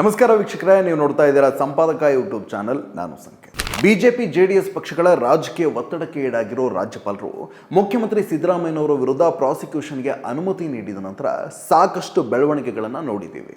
ನಮಸ್ಕಾರ ವೀಕ್ಷಕರೇ, ನೀವು ನೋಡ್ತಾ ಇದ್ದೀರಾ ಸಂಪಾದಕ ಯೂಟ್ಯೂಬ್ ಚಾನಲ್, ನಾನು ಸಂಖ್ಯೆ ಬಿಜೆಪಿ, ಜೆಡಿಎಸ್ ಪಕ್ಷಗಳ ರಾಜಕೀಯ ಒತ್ತಡಕ್ಕೆ ಈಡಾಗಿರೋ ರಾಜ್ಯಪಾಲರು ಮುಖ್ಯಮಂತ್ರಿ ಸಿದ್ದರಾಮಯ್ಯನವರ ವಿರುದ್ಧ ಪ್ರಾಸಿಕ್ಯೂಷನ್ಗೆ ಅನುಮತಿ ನೀಡಿದ ನಂತರ ಸಾಕಷ್ಟು ಬೆಳವಣಿಗೆಗಳನ್ನು ನೋಡಿದ್ದೀವಿ.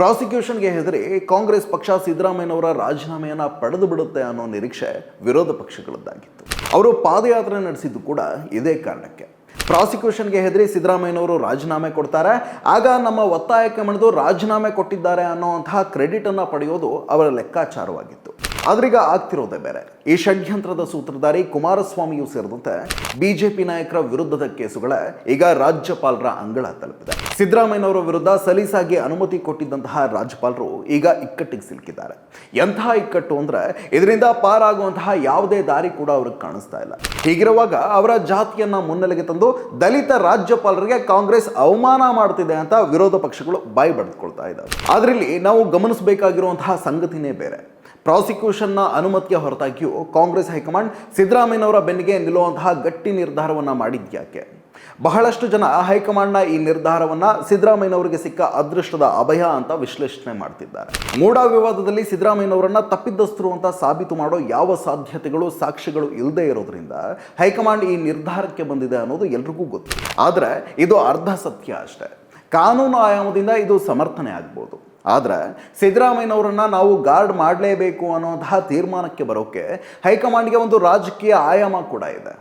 ಪ್ರಾಸಿಕ್ಯೂಷನ್ಗೆ ಹೆದರಿ ಕಾಂಗ್ರೆಸ್ ಪಕ್ಷ ಸಿದ್ದರಾಮಯ್ಯನವರ ರಾಜೀನಾಮೆಯನ್ನು ಪಡೆದು ಬಿಡುತ್ತೆ ಅನ್ನೋ ನಿರೀಕ್ಷೆ ವಿರೋಧ ಪಕ್ಷಗಳದ್ದಾಗಿತ್ತು. ಅವರು ಪಾದಯಾತ್ರೆ ನಡೆಸಿದ್ದು ಕೂಡ ಇದೇ ಕಾರಣಕ್ಕೆ. ಪ್ರಾಸಿಕ್ಯೂಷನ್ಗೆ ಹೆದರಿ ಸಿದ್ದರಾಮಯ್ಯನವರು ರಾಜೀನಾಮೆ ಕೊಡ್ತಾರೆ. ಆಗ ನಮ್ಮ ಒತ್ತಾಯಕ್ಕೆ ಮಣಿದು ರಾಜೀನಾಮೆ ಕೊಟ್ಟಿದ್ದಾರೆ ಕ್ರೆಡಿಟ್ ಕ್ರೆಡಿಟನ್ನು ಪಡೆಯೋದು ಅವರ ಲೆಕ್ಕಾಚಾರವಾಗಿತ್ತು. ಆದ್ರೀಗ ಆಗ್ತಿರೋದೇ ಬೇರೆ. ಈ ಷಡ್ಯಂತ್ರದ ಸೂತ್ರಧಾರಿ ಕುಮಾರಸ್ವಾಮಿಯು ಸೇರಿದಂತೆ ಬಿಜೆಪಿ ನಾಯಕರ ವಿರುದ್ಧದ ಕೇಸುಗಳೇ ಈಗ ರಾಜ್ಯಪಾಲರ ಅಂಗಳ ತಲುಪಿದೆ. ಸಿದ್ದರಾಮಯ್ಯನವರ ವಿರುದ್ಧ ಸಲೀಸಾಗಿ ಅನುಮತಿ ಕೊಟ್ಟಿದ್ದಂತಹ ರಾಜ್ಯಪಾಲರು ಈಗ ಇಕ್ಕಟ್ಟಿಗೆ ಸಿಲುಕಿದ್ದಾರೆ. ಎಂತಹ ಇಕ್ಕಟ್ಟು ಅಂದ್ರೆ ಇದರಿಂದ ಪಾರಾಗುವಂತಹ ಯಾವುದೇ ದಾರಿ ಕೂಡ ಅವ್ರಿಗೆ ಕಾಣಿಸ್ತಾ ಇಲ್ಲ. ಹೀಗಿರುವಾಗ ಅವರ ಜಾತಿಯನ್ನ ಮುನ್ನೆಲೆಗೆ ತಂದು ದಲಿತ ರಾಜ್ಯಪಾಲರಿಗೆ ಕಾಂಗ್ರೆಸ್ ಅವಮಾನ ಮಾಡ್ತಿದೆ ಅಂತ ವಿರೋಧ ಪಕ್ಷಗಳು ಬಾಯಿ ಬಡಿದುಕೊಳ್ತಾ ಇದ್ದಾವೆ. ಆದ್ರೆ ಇಲ್ಲಿ ನಾವು ಗಮನಿಸಬೇಕಾಗಿರುವಂತಹ ಸಂಗತಿನೇ ಬೇರೆ. ಪ್ರಾಸಿಕ್ಯೂಷನ್ನ ಅನುಮತಿಯ ಹೊರತಾಗಿಯೂ ಕಾಂಗ್ರೆಸ್ ಹೈಕಮಾಂಡ್ ಸಿದ್ದರಾಮಯ್ಯನವರ ಬೆನ್ನಿಗೆ ನಿಲ್ಲುವಂತಹ ಗಟ್ಟಿ ನಿರ್ಧಾರವನ್ನ ಮಾಡಿದ್ಯಾಕೆ ಬಹಳಷ್ಟು ಜನ ಹೈಕಮಾಂಡ್ನ ಈ ನಿರ್ಧಾರವನ್ನ ಸಿದ್ದರಾಮಯ್ಯನವರಿಗೆ ಸಿಕ್ಕ ಅದೃಷ್ಟದ ಅಭಯ ಅಂತ ವಿಶ್ಲೇಷಣೆ ಮಾಡ್ತಿದ್ದಾರೆ. ಮೂಡಾ ವಿವಾದದಲ್ಲಿ ಸಿದ್ದರಾಮಯ್ಯನವರನ್ನು ತಪ್ಪಿದ್ದಸ್ತರು ಅಂತ ಸಾಬೀತು ಮಾಡೋ ಯಾವ ಸಾಧ್ಯತೆಗಳು, ಸಾಕ್ಷಿಗಳು ಇಲ್ಲದೆ ಇರೋದ್ರಿಂದ ಹೈಕಮಾಂಡ್ ಈ ನಿರ್ಧಾರಕ್ಕೆ ಬಂದಿದೆ ಅನ್ನೋದು ಎಲ್ರಿಗೂ ಗೊತ್ತು. ಆದರೆ ಇದು ಅರ್ಧ ಸತ್ಯ ಅಷ್ಟೇ. ಕಾನೂನು ಆಯಾಮದಿಂದ ಇದು ಸಮರ್ಥನೆ ಆಗ್ಬೋದು. ಆದರೆ ಸಿದ್ದರಾಮಯ್ಯನವರನ್ನು ನಾವು ಗಾರ್ಡ್ ಮಾಡಲೇಬೇಕು ಅನ್ನೋಂತಹ ತೀರ್ಮಾನಕ್ಕೆ ಬರೋಕ್ಕೆ ಹೈಕಮಾಂಡ್ಗೆ ಒಂದು ರಾಜಕೀಯ ಆಯಾಮ ಕೂಡ ಇದೆ.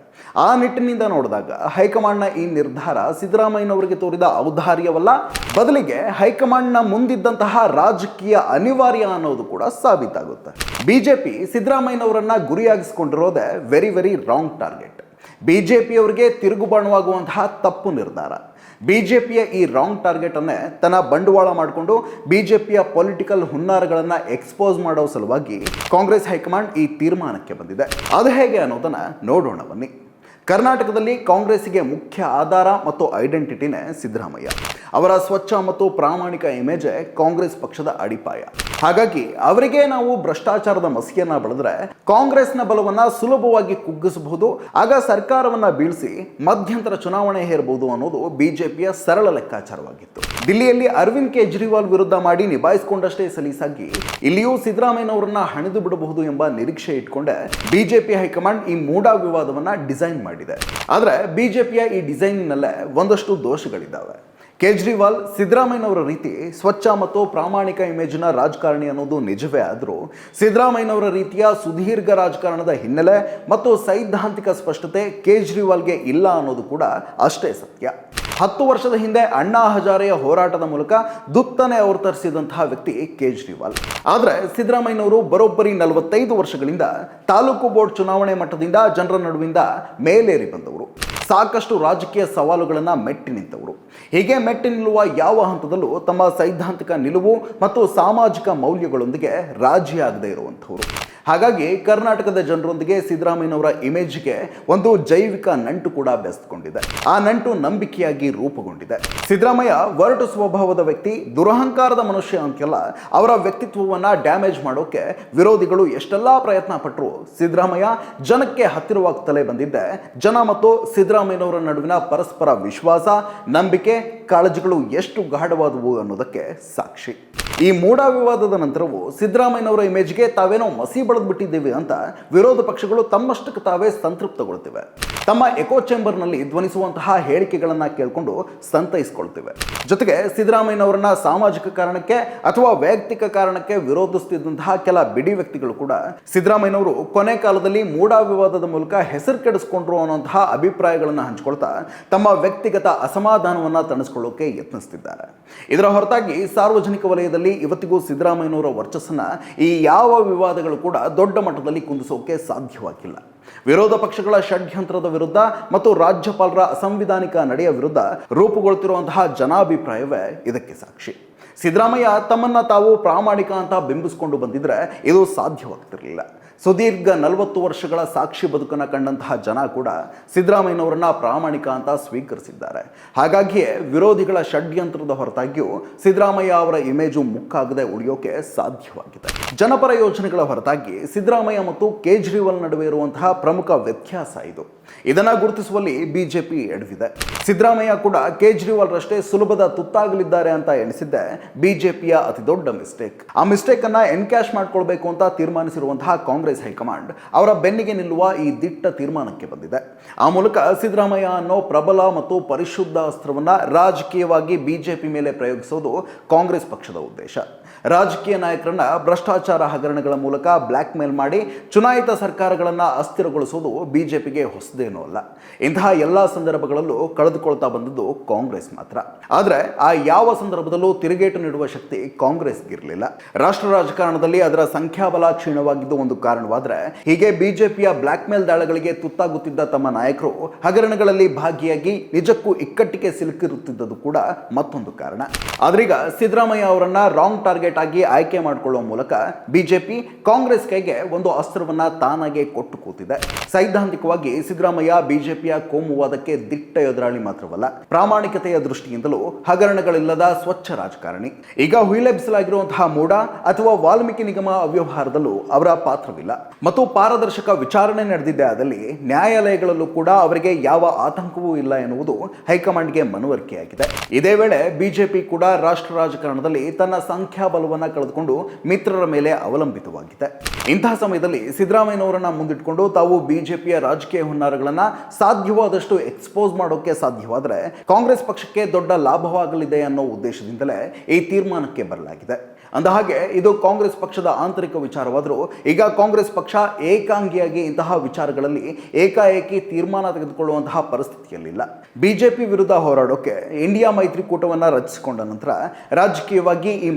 ಆ ನಿಟ್ಟಿನಿಂದ ನೋಡಿದಾಗ ಹೈಕಮಾಂಡ್ನ ಈ ನಿರ್ಧಾರ ಸಿದ್ದರಾಮಯ್ಯನವರಿಗೆ ತೋರಿದ ಔದಾರ್ಯವಲ್ಲ. ಬದಲಿಗೆ ಹೈಕಮಾಂಡ್ನ ಮುಂದಿದ್ದಂತಹ ರಾಜಕೀಯ ಅನಿವಾರ್ಯ ಅನ್ನೋದು ಕೂಡ ಸಾಬೀತಾಗುತ್ತೆ. ಬಿಜೆಪಿ ಸಿದ್ದರಾಮಯ್ಯನವರನ್ನ ಗುರಿಯಾಗಿಸಿಕೊಂಡಿರೋದೇ ವೆರಿ ವೆರಿ ರಾಂಗ್ ಟಾರ್ಗೆಟ್ ಬಿಜೆಪಿಯವರಿಗೆ ತಿರುಗುಬಾಣವಾಗುವಂತಹ ತಪ್ಪು ನಿರ್ಧಾರ. ಬಿಜೆಪಿಯ ಈ ರಾಂಗ್ ಟಾರ್ಗೆಟನ್ನೇ ತನ್ನ ಬಂಡವಾಳ ಮಾಡಿಕೊಂಡು ಬಿ ಜೆ ಪಿಯ ಪೊಲಿಟಿಕಲ್ ಹುನ್ನಾರಗಳನ್ನು ಎಕ್ಸ್ಪೋಸ್ ಮಾಡೋ ಸಲುವಾಗಿ ಕಾಂಗ್ರೆಸ್ ಹೈಕಮಾಂಡ್ ಈ ತೀರ್ಮಾನಕ್ಕೆ ಬಂದಿದೆ. ಅದು ಹೇಗೆ ಅನ್ನೋದನ್ನು ನೋಡೋಣ ಬನ್ನಿ. ಕರ್ನಾಟಕದಲ್ಲಿ ಕಾಂಗ್ರೆಸ್ಸಿಗೆ ಮುಖ್ಯ ಆಧಾರ ಮತ್ತು ಐಡೆಂಟಿಟಿನೇ ಸಿದ್ದರಾಮಯ್ಯ. ಅವರ ಸ್ವಚ್ಛ ಮತ್ತು ಪ್ರಾಮಾಣಿಕ ಇಮೇಜೇ ಕಾಂಗ್ರೆಸ್ ಪಕ್ಷದ ಅಡಿಪಾಯ. ಹಾಗಾಗಿ ಅವರಿಗೆ ನಾವು ಭ್ರಷ್ಟಾಚಾರದ ಮಸಿಯನ್ನ ಬಳದ್ರೆ ಕಾಂಗ್ರೆಸ್ನ ಬಲವನ್ನ ಸುಲಭವಾಗಿ ಕುಗ್ಗಿಸಬಹುದು, ಆಗ ಸರ್ಕಾರವನ್ನ ಬೀಳಿಸಿ ಮಧ್ಯಂತರ ಚುನಾವಣೆ ಹೇರಬಹುದು ಅನ್ನೋದು ಬಿಜೆಪಿಯ ಸರಳ ಲೆಕ್ಕಾಚಾರವಾಗಿತ್ತು. ದಿಲ್ಲಿಯಲ್ಲಿ ಅರವಿಂದ್ ಕೇಜ್ರಿವಾಲ್ ವಿರುದ್ಧ ಮಾಡಿ ನಿಭಾಯಿಸಿಕೊಂಡಷ್ಟೇ ಸಲೀಸಾಗಿ ಇಲ್ಲಿಯೂ ಸಿದ್ದರಾಮಯ್ಯನವರನ್ನ ಹಣಿದು ಬಿಡಬಹುದು ಎಂಬ ನಿರೀಕ್ಷೆ ಇಟ್ಕೊಂಡೆ ಬಿಜೆಪಿ ಹೈಕಮಾಂಡ್ ಈ ಮೂಡಾ ವಿವಾದವನ್ನ ಡಿಸೈನ್ ಮಾಡಿದೆ. ಆದ್ರೆ ಬಿಜೆಪಿಯ ಈ ಡಿಸೈನ್ನಲ್ಲೇ ಒಂದಷ್ಟು ದೋಷಗಳಿದ್ದಾವೆ. ಕೇಜ್ರಿವಾಲ್ ಸಿದ್ದರಾಮಯ್ಯನವರ ರೀತಿ ಸ್ವಚ್ಛ ಮತ್ತು ಪ್ರಾಮಾಣಿಕ ಇಮೇಜ್ನ ರಾಜಕಾರಣಿ ಅನ್ನೋದು ನಿಜವೇ ಆದರೂ ಸಿದ್ದರಾಮಯ್ಯನವರ ರೀತಿಯ ಸುದೀರ್ಘ ರಾಜಕಾರಣದ ಹಿನ್ನೆಲೆ ಮತ್ತು ಸೈದ್ಧಾಂತಿಕ ಸ್ಪಷ್ಟತೆ ಕೇಜ್ರಿವಾಲ್ಗೆ ಇಲ್ಲ ಅನ್ನೋದು ಕೂಡ ಅಷ್ಟೇ ಸತ್ಯ. ಹತ್ತು ವರ್ಷದ ಹಿಂದೆ ಅಣ್ಣಾ ಹಜಾರೆಯ ಹೋರಾಟದ ಮೂಲಕ ದುತ್ತನೆ ತರಿಸಿದಂತಹ ವ್ಯಕ್ತಿ ಕೇಜ್ರಿವಾಲ್. ಆದರೆ ಸಿದ್ದರಾಮಯ್ಯನವರು ಬರೋಬ್ಬರಿ ನಲವತ್ತೈದು ವರ್ಷಗಳಿಂದ ತಾಲೂಕು ಬೋರ್ಡ್ ಚುನಾವಣೆ ಮಟ್ಟದಿಂದ ಜನರ ನಡುವಿಂದ ಮೇಲೇರಿ ಬಂದವರು. ಸಾಕಷ್ಟು ರಾಜಕೀಯ ಸವಾಲುಗಳನ್ನು ಮೆಟ್ಟಿ ನಿಂತವರು. ಹೀಗೆ ಮೆಟ್ಟಿ ನಿಲ್ಲುವ ಯಾವ ಹಂತದಲ್ಲೂ ತಮ್ಮ ಸೈದ್ಧಾಂತಿಕ ನಿಲುವು ಮತ್ತು ಸಾಮಾಜಿಕ ಮೌಲ್ಯಗಳೊಂದಿಗೆ ರಾಜಿಯಾಗದೇ ಇರುವಂಥವ್ರು. ಹಾಗಾಗಿ ಕರ್ನಾಟಕದ ಜನರೊಂದಿಗೆ ಸಿದ್ದರಾಮಯ್ಯನವರ ಇಮೇಜ್ಗೆ ಒಂದು ಜೈವಿಕ ನಂಟು ಕೂಡ ಬೆಸ್ತ್ಕೊಂಡಿದೆ ಆ ನಂಟು ನಂಬಿಕೆಯಾಗಿ ರೂಪುಗೊಂಡಿದೆ. ಸಿದ್ದರಾಮಯ್ಯ ಒರಟು ಸ್ವಭಾವದ ವ್ಯಕ್ತಿ, ದುರಹಂಕಾರದ ಮನುಷ್ಯ ಅಂತೆಲ್ಲ ಅವರ ವ್ಯಕ್ತಿತ್ವವನ್ನು ಡ್ಯಾಮೇಜ್ ಮಾಡೋಕೆ ವಿರೋಧಿಗಳು ಎಷ್ಟೆಲ್ಲ ಪ್ರಯತ್ನ ಪಟ್ಟರು ಸಿದ್ದರಾಮಯ್ಯ ಜನಕ್ಕೆ ಹತ್ತಿರವಾಗ್ತಲೇ ಬಂದಿದ್ದೆ. ಜನ ಮತ್ತು ಸಿದ್ದರಾಮಯ್ಯನವರ ನಡುವಿನ ಪರಸ್ಪರ ವಿಶ್ವಾಸ, ನಂಬಿಕೆ ಕಾಳಜಿಗಳು ಎಷ್ಟು ಗಾಢವಾದವು ಅನ್ನೋದಕ್ಕೆ ಸಾಕ್ಷಿ. ಈ ಮೂಡ ವಿವಾದದ ನಂತರವೂ ಸಿದ್ದರಾಮಯ್ಯನವರ ಇಮೇಜ್ಗೆ ತಾವೇನೋ ಮಸಿ ಬಳದ್ಬಿಟ್ಟಿದ್ದೀವಿ ಅಂತ ವಿರೋಧ ಪಕ್ಷಗಳು ತಮ್ಮಷ್ಟಕ್ಕೆ ತಾವೇ ಸಂತೃಪ್ತಗೊಳ್ತಿವೆ. ತಮ್ಮ ಎಕೋ ಚೇಂಬರ್ನಲ್ಲಿ ಧ್ವನಿಸುವಂತಹ ಹೇಳಿಕೆಗಳನ್ನ ಕೇಳಿಕೊಂಡು ಸಂತೈಸ್ಕೊಳ್ತಿವೆ. ಜೊತೆಗೆ ಸಿದ್ದರಾಮಯ್ಯನವರನ್ನ ಸಾಮಾಜಿಕ ಕಾರಣಕ್ಕೆ ಅಥವಾ ವೈಯಕ್ತಿಕ ಕಾರಣಕ್ಕೆ ವಿರೋಧಿಸುತ್ತಿದ್ದಂತಹ ಕೆಲ ಬಿಡಿ ವ್ಯಕ್ತಿಗಳು ಕೂಡ ಸಿದ್ದರಾಮಯ್ಯನವರು ಕೊನೆ ಕಾಲದಲ್ಲಿ ಮೂಡಾ ವಿವಾದದ ಮೂಲಕ ಹೆಸರು ಕೆಡಿಸ್ಕೊಂಡ್ರು ಅನ್ನುವಂತಹ ಅಭಿಪ್ರಾಯಗಳನ್ನು ಹಂಚಿಕೊಳ್ತಾ ತಮ್ಮ ವ್ಯಕ್ತಿಗತ ಅಸಮಾಧಾನವನ್ನ ತಣಿಸ್ಕೊಳ್ಳೋಕೆ ಯತ್ನಿಸ್ತಿದ್ದಾರೆ. ಇದರ ಹೊರತಾಗಿ ಸಾರ್ವಜನಿಕ ವಲಯದಲ್ಲಿ ಇವತ್ತಿಗೂ ಸಿದ್ದರಾಮಯ್ಯನವರ ವರ್ಚಸ್ಸನ್ನು ಈ ಯಾವ ವಿವಾದಗಳು ಕೂಡ ದೊಡ್ಡ ಮಟ್ಟದಲ್ಲಿ ಕುಂದಿಸೋಕೆ ಸಾಧ್ಯವಾಗಿಲ್ಲ. ವಿರೋಧ ಪಕ್ಷಗಳ ಷಡ್ಯಂತ್ರದ ವಿರುದ್ಧ ಮತ್ತು ರಾಜ್ಯಪಾಲರ ಅಸಂವಿಧಾನಿಕ ನಡೆಯ ವಿರುದ್ಧ ರೂಪುಗೊಳ್ತಿರುವಂತಹ ಜನಾಭಿಪ್ರಾಯವೇ ಇದಕ್ಕೆ ಸಾಕ್ಷಿ. ಸಿದ್ದರಾಮಯ್ಯ ತಮ್ಮನ್ನು ತಾವು ಪ್ರಾಮಾಣಿಕ ಅಂತ ಬಿಂಬಿಸ್ಕೊಂಡು ಬಂದಿದ್ರೆ ಇದು ಸಾಧ್ಯವಾಗ್ತಿರಲಿಲ್ಲ. ಸುದೀರ್ಘ ನಲವತ್ತು ವರ್ಷಗಳ ಸಾಕ್ಷಿ ಬದುಕನ್ನು ಕಂಡಂತಹ ಜನ ಕೂಡ ಸಿದ್ದರಾಮಯ್ಯನವರನ್ನ ಪ್ರಾಮಾಣಿಕ ಅಂತ ಸ್ವೀಕರಿಸಿದ್ದಾರೆ. ಹಾಗಾಗಿಯೇ ವಿರೋಧಿಗಳ ಷಡ್ಯಂತ್ರದ ಹೊರತಾಗಿಯೂ ಸಿದ್ದರಾಮಯ್ಯ ಅವರ ಇಮೇಜು ಮುಕ್ಕಾಗದೆ ಉಳಿಯೋಕೆ ಸಾಧ್ಯವಾಗಿದೆ. ಜನಪರ ಯೋಜನೆಗಳ ಹೊರತಾಗಿ ಸಿದ್ದರಾಮಯ್ಯ ಮತ್ತು ಕೇಜ್ರಿವಾಲ್ ನಡುವೆ ಇರುವಂತಹ ಪ್ರಮುಖ ವ್ಯತ್ಯಾಸ ಇದು. ಇದನ್ನ ಗುರುತಿಸುವಲ್ಲಿ ಬಿಜೆಪಿ ಎಡವಿದೆ. ಸಿದ್ದರಾಮಯ್ಯ ಕೂಡ ಕೇಜ್ರಿವಾಲ್ ರಷ್ಟೇ ಸುಲಭದ ತುತ್ತಾಗಲಿದ್ದಾರೆ ಅಂತ ಎಣಿಸಿದ್ದೆ. ಬಿಜೆಪಿಯ ಅತಿ ದೊಡ್ಡ ಮಿಸ್ಟೇಕ್. ಆ ಮಿಸ್ಟೇಕನ್ನು ಎನ್ಕ್ಯಾಶ್ ಮಾಡಿಕೊಳ್ಬೇಕು ಅಂತ ತೀರ್ಮಾನಿಸಿರುವಂತಹ ಕಾಂಗ್ರೆಸ್ ಹೈಕಮಾಂಡ್ ಅವರ ಬೆನ್ನಿಗೆ ನಿಲ್ಲುವ ಈ ದಿಟ್ಟ ತೀರ್ಮಾನಕ್ಕೆ ಬಂದಿದೆ. ಆ ಮೂಲಕ ಸಿದ್ದರಾಮಯ್ಯ ಅನ್ನೋ ಪ್ರಬಲ ಮತ್ತು ಪರಿಶುದ್ಧ ಅಸ್ತ್ರವನ್ನು ರಾಜಕೀಯವಾಗಿ ಬಿಜೆಪಿ ಮೇಲೆ ಪ್ರಯೋಗಿಸೋದು ಕಾಂಗ್ರೆಸ್ ಪಕ್ಷದ ಉದ್ದೇಶ. ರಾಜಕೀಯ ನಾಯಕರನ್ನ ಭ್ರಷ್ಟಾಚಾರ ಹಗರಣಗಳ ಮೂಲಕ ಬ್ಲ್ಯಾಕ್ ಮೇಲ್ ಮಾಡಿ ಚುನಾಯಿತ ಸರ್ಕಾರಗಳನ್ನ ಅಸ್ಥಿರಗೊಳಿಸೋದು ಬಿಜೆಪಿಗೆ ಹೊಸದೇನೂ ಅಲ್ಲ. ಇಂತಹ ಎಲ್ಲ ಸಂದರ್ಭಗಳಲ್ಲೂ ಕಳೆದುಕೊಳ್ತಾ ಬಂದದ್ದು ಕಾಂಗ್ರೆಸ್ ಮಾತ್ರ. ಆದರೆ ಆ ಯಾವ ಸಂದರ್ಭದಲ್ಲೂ ತಿರುಗೇಟು ನೀಡುವ ಶಕ್ತಿ ಕಾಂಗ್ರೆಸ್ಗಿರಲಿಲ್ಲ. ರಾಷ್ಟ್ರ ರಾಜಕಾರಣದಲ್ಲಿ ಅದರ ಸಂಖ್ಯಾಬಲ ಕ್ಷೀಣವಾಗಿದ್ದು ಒಂದು ಕಾರಣವಾದರೆ ಹೀಗೆ ಬಿಜೆಪಿಯ ಬ್ಲ್ಯಾಕ್ ಮೇಲ್ ದಾಳಗಳಿಗೆ ತುತ್ತಾಗುತ್ತಿದ್ದ ತಮ್ಮ ನಾಯಕರು ಹಗರಣಗಳಲ್ಲಿ ಭಾಗಿಯಾಗಿ ನಿಜಕ್ಕೂ ಇಕ್ಕಟ್ಟಿಗೆ ಸಿಲುಕಿರುತ್ತಿದ್ದದ್ದು ಕೂಡ ಮತ್ತೊಂದು ಕಾರಣ. ಆದ್ರೀಗ ಸಿದ್ದರಾಮಯ್ಯ ಅವರನ್ನ ರಾಂಗ್ ಟಾರ್ಗೆಟ್ ಆಗಿ ಆಯ್ಕೆ ಮಾಡಿಕೊಳ್ಳುವ ಮೂಲಕ ಬಿಜೆಪಿ ಕಾಂಗ್ರೆಸ್ ಕೈಗೆ ಒಂದು ಅಸ್ತ್ರವನ್ನ ತಾನಾಗೆ ಕೊಟ್ಟು ಕೂತಿದೆ. ಸೈದ್ಧಾಂತಿಕವಾಗಿ ಸಿದ್ದರಾಮಯ್ಯ ಬಿಜೆಪಿಯ ಕೋಮುವಾದಕ್ಕೆ ದಿಟ್ಟ ಎದುರಾಳಿ ಮಾತ್ರವಲ್ಲ, ಪ್ರಾಮಾಣಿಕತೆಯ ದೃಷ್ಟಿಯಿಂದಲೂ ಹಗರಣಗಳಿಲ್ಲದ ಸ್ವಚ್ಛ ರಾಜಕಾರಣಿ. ಈಗ ಹುಯಿಲೆಬ್ಸಲಾಗಿರುವಂತಹ ಮೂಡ ಅಥವಾ ವಾಲ್ಮೀಕಿ ನಿಗಮ ಅವ್ಯವಹಾರದಲ್ಲೂ ಅವರ ಪಾತ್ರವಿಲ್ಲ. ಮತ್ತು ಪಾರದರ್ಶಕ ವಿಚಾರಣೆ ನಡೆದಿದ್ದೆ ಆದಲ್ಲಿ ನ್ಯಾಯಾಲಯಗಳಲ್ಲೂ ಕೂಡ ಅವರಿಗೆ ಯಾವ ಆತಂಕವೂ ಇಲ್ಲ ಎನ್ನುವುದು ಹೈಕಮಾಂಡ್ಗೆ ಮನವರಿಕೆಯಾಗಿದೆ. ಇದೇ ವೇಳೆ ಬಿಜೆಪಿ ಕೂಡ ರಾಷ್ಟ್ರ ರಾಜಕಾರಣದಲ್ಲಿ ತನ್ನ ಸಂಖ್ಯಾಬಲವನ್ನು ಕಳೆದುಕೊಂಡು ಮಿತ್ರರ ಮೇಲೆ ಅವಲಂಬಿತವಾಗಿದೆ ಇಂತಹ ಸಮಯದಲ್ಲಿ ಸಿದ್ದರಾಮಯ್ಯನವರನ್ನ ಮುಂದಿಟ್ಕೊಂಡು ತಾವು ಬಿಜೆಪಿಯ ರಾಜಕೀಯ ಹುನ್ನಾರಗಳನ್ನ ಸಾಧ್ಯವಾದಷ್ಟು ಎಕ್ಸ್ಪೋಸ್ ಮಾಡೋಕೆ ಸಾಧ್ಯವಾದರೆ ಕಾಂಗ್ರೆಸ್ ಪಕ್ಷಕ್ಕೆ ದೊಡ್ಡ ಲಾಭವಾಗಲಿದೆ ಅನ್ನೋ ಉದ್ದೇಶದಿಂದಲೇ ಈ ತೀರ್ಮಾನಕ್ಕೆ ಬರಲಾಗಿದೆ. ಅಂದಹಾಗೆ ಇದು ಕಾಂಗ್ರೆಸ್ ಪಕ್ಷದ ಆಂತರಿಕ ವಿಚಾರವಾದರೂ ಈಗ ಕಾಂಗ್ರೆಸ್ ಪಕ್ಷ ಏಕಾಂಗಿಯಾಗಿ ಇಂತಹ ವಿಚಾರಗಳಲ್ಲಿ ಏಕಾಏಕಿ ತೀರ್ಮಾನ ತೆಗೆದುಕೊಳ್ಳುವಂತಹ ಪರಿಸ್ಥಿತಿಯಲ್ಲಿಲ್ಲ. ಬಿಜೆಪಿ ವಿರುದ್ಧ ಹೋರಾಡೋಕೆ ಇಂಡಿಯಾ ಮೈತ್ರಿಕೂಟವನ್ನು ರಚಿಸಿಕೊಂಡ ನಂತರ ರಾಜಕೀಯವಾಗಿ ಈ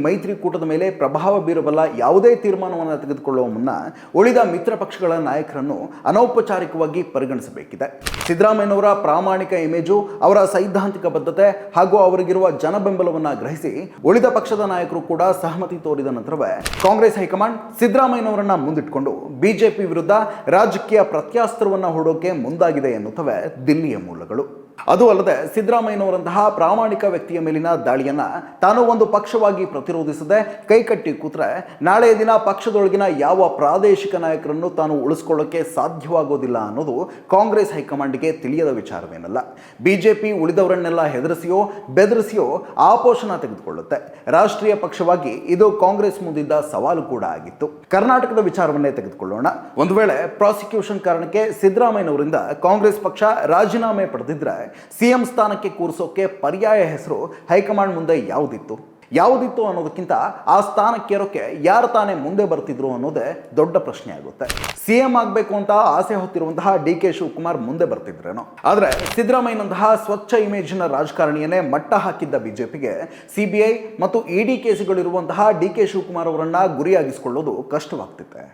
ಮೈತ್ರಿಕೂಟದ ಮೇಲೆ ಪ್ರಭಾವ ಬೀರಬಲ್ಲ ಯಾವುದೇ ತೀರ್ಮಾನವನ್ನು ತೆಗೆದುಕೊಳ್ಳುವ ಮುನ್ನ ಉಳಿದ ಮಿತ್ರ ಪಕ್ಷಗಳ ನಾಯಕರನ್ನು ಅನೌಪಚಾರಿಕವಾಗಿ ಪರಿಗಣಿಸಬೇಕಿದೆ. ಸಿದ್ದರಾಮಯ್ಯನವರ ಪ್ರಾಮಾಣಿಕ ಇಮೇಜು, ಅವರ ಸೈದ್ಧಾಂತಿಕ ಬದ್ಧತೆ ಹಾಗೂ ಅವರಿಗಿರುವ ಜನಬೆಂಬಲವನ್ನು ಗ್ರಹಿಸಿ ಉಳಿದ ಪಕ್ಷದ ನಾಯಕರು ಕೂಡ ಸಹಮತಿ ತೋರಿದ ನಂತರವೇ ಕಾಂಗ್ರೆಸ್ ಹೈಕಮಾಂಡ್ ಸಿದ್ದರಾಮಯ್ಯನವರನ್ನ ಮುಂದಿಟ್ಟುಕೊಂಡು ಬಿಜೆಪಿ ವಿರುದ್ಧ ರಾಜಕೀಯ ಪ್ರತ್ಯಾಸ್ತ್ರವನ್ನು ಹೂಡೋಕೆ ಮುಂದಾಗಿದೆ ಎನ್ನುತ್ತವೆ ದಿಲ್ಲಿಯ ಮೂಲಗಳು. ಅದು ಅಲ್ಲದೆ ಸಿದ್ದರಾಮಯ್ಯನವರಂತಹ ಪ್ರಾಮಾಣಿಕ ವ್ಯಕ್ತಿಯ ಮೇಲಿನ ದಾಳಿಯನ್ನ ತಾನು ಒಂದು ಪಕ್ಷವಾಗಿ ಪ್ರತಿರೋಧಿಸದೆ ಕೈಕಟ್ಟಿ ಕೂತ್ರೆ ನಾಳೆಯ ದಿನ ಪಕ್ಷದೊಳಗಿನ ಯಾವ ಪ್ರಾದೇಶಿಕ ನಾಯಕರನ್ನು ತಾನು ಉಳಿಸ್ಕೊಳ್ಳೋಕೆ ಸಾಧ್ಯವಾಗೋದಿಲ್ಲ ಅನ್ನೋದು ಕಾಂಗ್ರೆಸ್ ಹೈಕಮಾಂಡ್ಗೆ ತಿಳಿಯದ ವಿಚಾರವೇನಲ್ಲ. ಬಿಜೆಪಿ ಉಳಿದವರನ್ನೆಲ್ಲ ಹೆದರಿಸಿಯೋ, ಬೆದರಿಸಿಯೋ ಆಪೋಷಣ ತೆಗೆದುಕೊಳ್ಳುತ್ತೆ. ರಾಷ್ಟ್ರೀಯ ಪಕ್ಷವಾಗಿ ಇದು ಕಾಂಗ್ರೆಸ್ ಮುಂದಿದ್ದ ಸವಾಲು ಕೂಡ ಆಗಿತ್ತು. ಕರ್ನಾಟಕದ ವಿಚಾರವನ್ನೇ ತೆಗೆದುಕೊಳ್ಳೋಣ. ಒಂದು ವೇಳೆ ಪ್ರಾಸಿಕ್ಯೂಷನ್ ಕಾರಣಕ್ಕೆ ಸಿದ್ದರಾಮಯ್ಯನವರಿಂದ ಕಾಂಗ್ರೆಸ್ ಪಕ್ಷ ರಾಜೀನಾಮೆ ಪಡೆದಿದ್ರೆ ಸಿಎಂ ಸ್ಥಾನಕ್ಕೆ ಕೂರಿಸೋಕೆ ಪರ್ಯಾಯ ಹೆಸರು ಹೈಕಮಾಂಡ್ ಮುಂದೆ ಯಾವುದಿತ್ತು? ಯಾವುದಿತ್ತು ಅನ್ನೋದಕ್ಕಿಂತ ಆ ಸ್ಥಾನಕ್ಕೇರೋಕೆ ಯಾರು ತಾನೇ ಮುಂದೆ ಬರ್ತಿದ್ರು ಅನ್ನೋದೇ ದೊಡ್ಡ ಪ್ರಶ್ನೆ ಆಗುತ್ತೆ. ಸಿಎಂ ಆಗಬೇಕು ಅಂತ ಆಸೆ ಹೊತ್ತಿರುವಂತಹ ಡಿ ಕೆ ಶಿವಕುಮಾರ್ ಮುಂದೆ ಬರ್ತಿದ್ರೇನೋ? ಆದರೆ ಸಿದ್ದರಾಮಯ್ಯನಂತಹ ಸ್ವಚ್ಛ ಇಮೇಜಿನ ರಾಜಕಾರಣಿಯನ್ನೇ ಮಟ್ಟ ಹಾಕಿದ್ದ ಬಿಜೆಪಿಗೆ ಸಿಬಿಐ ಮತ್ತು ಇಡಿ ಕೇಸುಗಳಿರುವಂತಹ ಡಿ ಕೆ ಶಿವಕುಮಾರ್ ಅವರನ್ನ ಗುರಿಯಾಗಿಸಿಕೊಳ್ಳೋದು ಕಷ್ಟವಾಗ್ತಿದೆ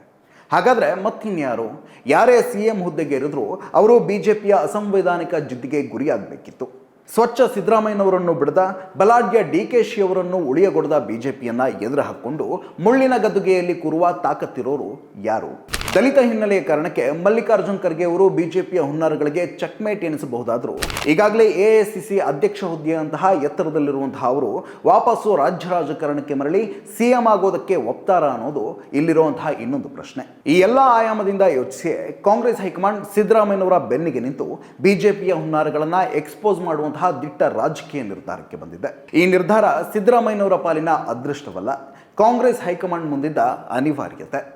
ಹಾಗಾದ್ರೆ ಮತ್ತಿನ್ಯಾರು? ಯಾರೇ ಸಿ ಎಂ ಹುದ್ದೆಗೆ ಇರಿದ್ರು ಅವರು ಬಿ ಜೆ ಪಿಯ ಅಸಂವೈಧಾನಿಕ ಜಿದ್ದಿಗೆ ಗುರಿಯಾಗಬೇಕಿತ್ತು. ಸ್ವಚ್ಛ ಸಿದ್ದರಾಮಯ್ಯನವರನ್ನು ಬಿಡದ ಬಲಾಢ್ಯ ಡಿ ಕೆ ಶಿ ಅವರನ್ನು ಉಳಿಯಗೊಡದ ಬಿಜೆಪಿಯನ್ನ ಎದುರು ಹಾಕ್ಕೊಂಡು ಮುಳ್ಳಿನ ಗದ್ದುಗೆಯಲ್ಲಿ ಕೂರುವ ತಾಕತ್ತಿರೋರು ಯಾರು? ದಲಿತ ಹಿನ್ನೆಲೆಯ ಕಾರಣಕ್ಕೆ ಮಲ್ಲಿಕಾರ್ಜುನ್ ಖರ್ಗೆ ಅವರು ಬಿಜೆಪಿಯ ಹುನ್ನಾರಗಳಿಗೆ ಚಕ್ಮೇಟ್ ಎನಿಸಬಹುದಾದ್ರು. ಈಗಾಗಲೇ ಎಐಸಿಸಿ ಅಧ್ಯಕ್ಷ ಹುದ್ದೆಯಂತಹ ಎತ್ತರದಲ್ಲಿರುವಂತಹ ಅವರು ವಾಪಸ್ಸು ರಾಜ್ಯ ರಾಜಕಾರಣಕ್ಕೆ ಮರಳಿ ಸಿಎಂ ಆಗೋದಕ್ಕೆ ಒಪ್ತಾರ ಅನ್ನೋದು ಇಲ್ಲಿರುವಂತಹ ಇನ್ನೊಂದು ಪ್ರಶ್ನೆ. ಈ ಎಲ್ಲ ಆಯಾಮದಿಂದ ಯೋಚಿಸಿ ಕಾಂಗ್ರೆಸ್ ಹೈಕಮಾಂಡ್ ಸಿದ್ದರಾಮಯ್ಯನವರ ಬೆನ್ನಿಗೆ ನಿಂತು ಬಿಜೆಪಿಯ ಹುನ್ನಾರಗಳನ್ನು ಎಕ್ಸ್ಪೋಸ್ ಮಾಡುವಂತಹ ದಿಟ್ಟ ರಾಜಕೀಯ ನಿರ್ಧಾರಕ್ಕೆ ಬಂದಿದೆ. ಈ ನಿರ್ಧಾರ ಸಿದ್ದರಾಮಯ್ಯನವರ ಪಾಲಿನ ಅದೃಷ್ಟವಲ್ಲ. ಕಾಂಗ್ರೆಸ್ ಹೈಕಮಾಂಡ್ ಮುಂದಿದ್ದ ಅನಿವಾರ್ಯತೆ.